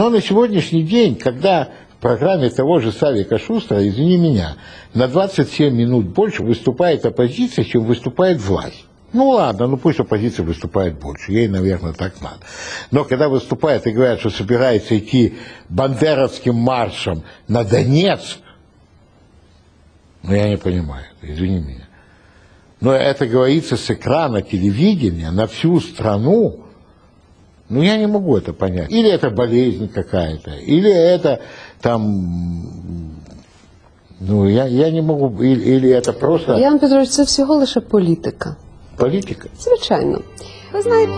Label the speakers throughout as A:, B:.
A: Но на сегодняшний день, когда в программе того же Савика Шустера, извини меня, на 27 минут больше выступает оппозиция, чем выступает власть. Ну ладно, ну пусть оппозиция выступает больше, ей, наверное, так надо. Но когда выступают и говорят, что собирается идти бандеровским маршем на Донецк, ну я не понимаю, извини меня. Но это говорится с экрана телевидения на всю страну. Ну, я не могу это понять. Или это болезнь какая-то, или это там... Ну, я, я не могу... Или, или это просто
B: Ян Петрович, це всього лише політика.
A: политика.
B: Звичайно. Ви знаєте,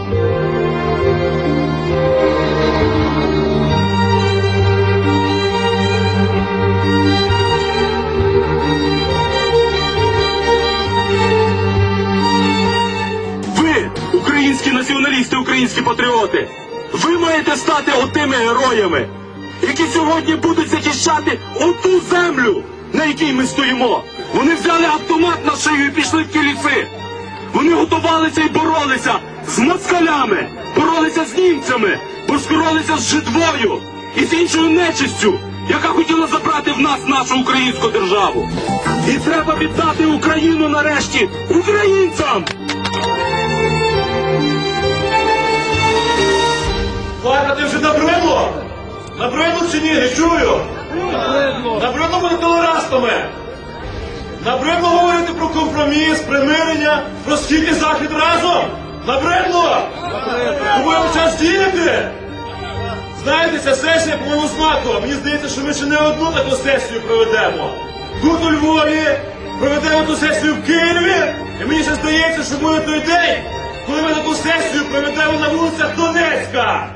C: українські націоналісти, українські патріоти, ви маєте стати отими героями, які сьогодні будуть захищати оту землю, на якій ми стоїмо. Вони взяли автомат на шию і пішли в ті. Вони готувалися і боролися з москалями, боролися з німцями, боролися з жидвою і з іншою нечистю, яка хотіла забрати в нас нашу українську державу. І треба віддати Україну нарешті українцям!
D: Варка, ти вже набридло? Набридло чи ні? Не чую. Набридло. Набридло бути толерантами. Набридло говорити про компроміс, примирення, про і захід разом. Набридло. По-моєму, час діяти. Знаєте, ця сесія, по-моєму, знакова. Мені здається, що ми ще не одну таку сесію проведемо. Тут у Львові, проведемо ту сесію в Києві, і мені ще здається, що буде той день, коли ми таку сесію проведемо на вулицях Донецька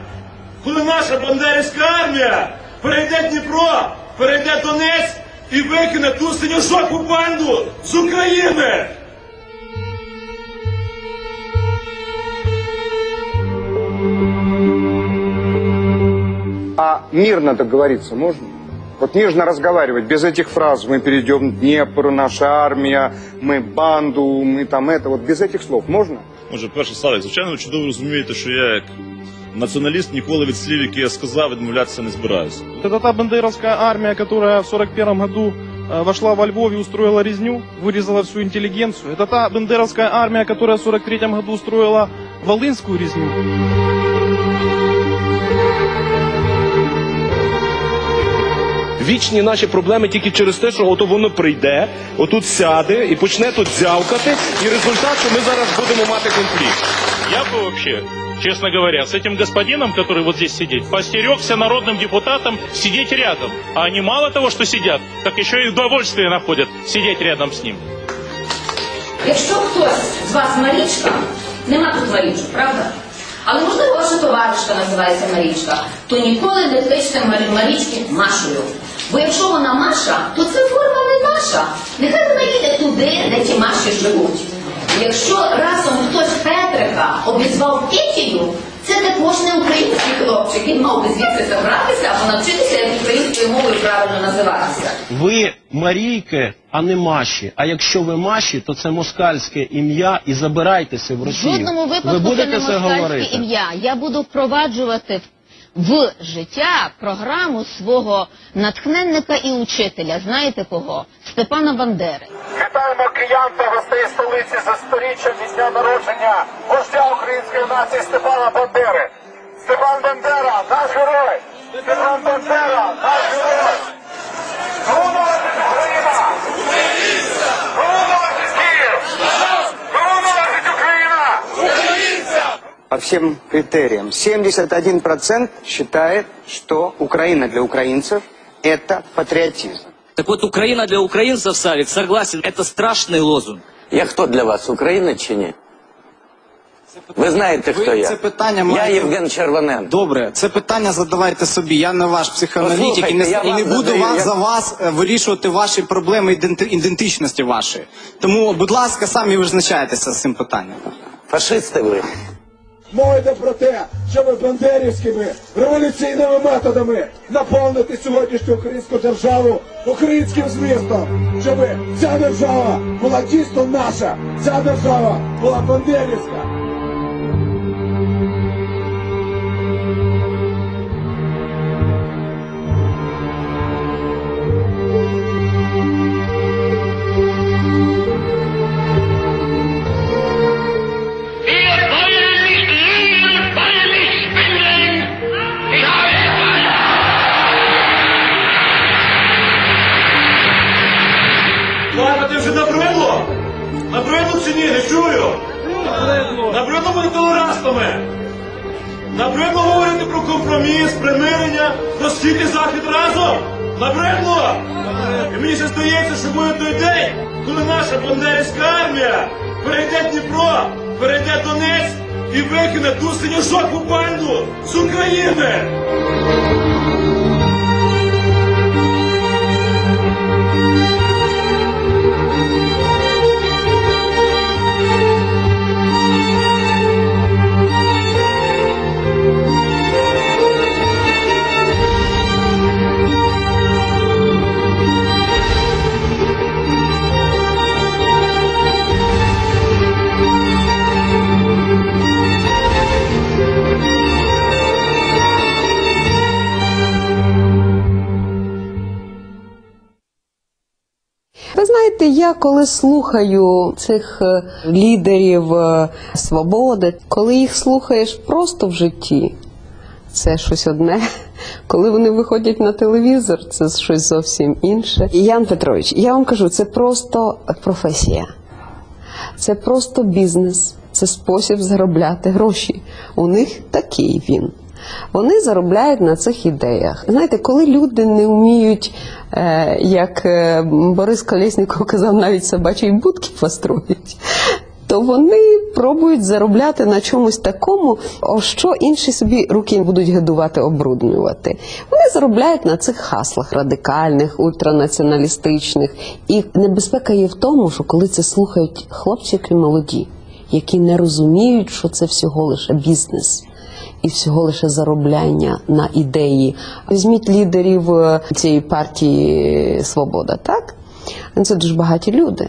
D: Коли наша бандерівська армія перейде Дніпро, перейде Донець і викине ту синьо-жовту банду з України.
E: А мирно договориться можно? Вот мирно разговаривать, без этих фраз «мы перейдем Днепр, наша армия», «мы банду», «мы там это», вот без этих слов можно?
F: Може, перше Славик, звичайно, ви чудово розумієте, що я як націоналіст ніколи від слів, які я сказав, відмовлятися не збираюся.
G: Это та бандеровская армия, которая в 41 году э, вошла во Львов и устроила резню, вырезала всю интеллигенцию. Это та бандеровская армия, которая в 43 году устроила Волынскую резню.
C: Вічні наші проблеми тільки через те, що ото воно прийде, отут сяде і почне тут дзявкати, і результат, що ми зараз будемо мати конфлікт.
H: Я бы вообще, честно говоря, с этим господином, который вот здесь сидит, постерегся народным депутатам сидеть рядом. А они мало того, что сидят, так еще и удовольствие находят сидеть рядом с ним.
I: Якщо хтось з вас Марічка, нема тут Марічок, правда? Але можливо ваша товаришка називається Марічка, то ніколи не кличте Марі- Марічки Машою. Бо якщо вона Маша, то це форма не наша. Нехай вона їде туди, де ті Маші живуть. Якщо разом хтось Петрика обізвав Петію, це також не український хлопчик. Він мав би звідси забратися або навчитися, як українською мовою правильно називатися.
J: Ви Марійки, а не Маші. А якщо ви Маші, то це москальське ім'я і забирайтеся в
K: В
J: Росію.
K: жодному
J: ви
K: випадку це
J: будете
K: не
J: це
K: москальське
J: говорити?
K: ім'я. Я буду впроваджувати в життя програму свого натхненника і учителя. Знаєте кого? Степана Бандери.
D: Вітаємо киян та гостей столиці за сторіччя від дня народження вождя української нації Степана Бандери. Степан Бандера, наш герой! Степан Бандера, наш герой!
E: По всем критериям. 71% считает, что Украина для украинцев – это патриотизм.
L: Так вот, Украина для украинцев, Савик, согласен, это страшный лозунг.
M: Я хто для вас, Україна чи ні? Ви знаєте, хто
N: Ви
M: я?
N: це питання
M: Я
N: маєте-
M: Євген Червоненко.
N: Добре, це питання задавайте собі. Я не ваш психоаналітик і не,
M: Послухайте, я
N: і не
M: вам
N: буду
M: задаю,
N: вас
M: я-
N: за вас е, вирішувати ваші проблеми іденти- ідентичності вашої. Тому, будь ласка, самі визначайтеся з цим питанням.
M: Фашисти ви.
D: Мова йде про те, щоб бандерівськими революційними методами наповнити сьогоднішню українську державу українським змістом, щоб ця держава була дійсно наша, ця держава була бандерівська. Чую. Набридло бути толерантами. Набридло говорити про компроміс, примирення, про схід і захід разом. Набридло. І мені ще здається, що буде той день, коли наша бандерівська армія перейде Дніпро, перейде Донець і викине ту синьо-жовту банду з України.
B: Знаєте, я коли слухаю цих е, лідерів е, свободи, коли їх слухаєш просто в житті, це щось одне. Коли вони виходять на телевізор, це щось зовсім інше. Ян Петрович, я вам кажу, це просто професія. Це просто бізнес, це спосіб заробляти гроші. У них такий він. Вони заробляють на цих ідеях. Знаєте, коли люди не вміють, е, як е, Борис Колєсніков казав, навіть собачі будки построїть, то вони пробують заробляти на чомусь такому, що інші собі руки будуть годувати, обруднювати. Вони заробляють на цих хаслах радикальних, ультранаціоналістичних. І небезпека є в тому, що коли це слухають хлопчики молоді, які не розуміють, що це всього лише бізнес. І всього лише заробляння на ідеї. Візьміть лідерів е, цієї партії Свобода, так? Це дуже багаті люди.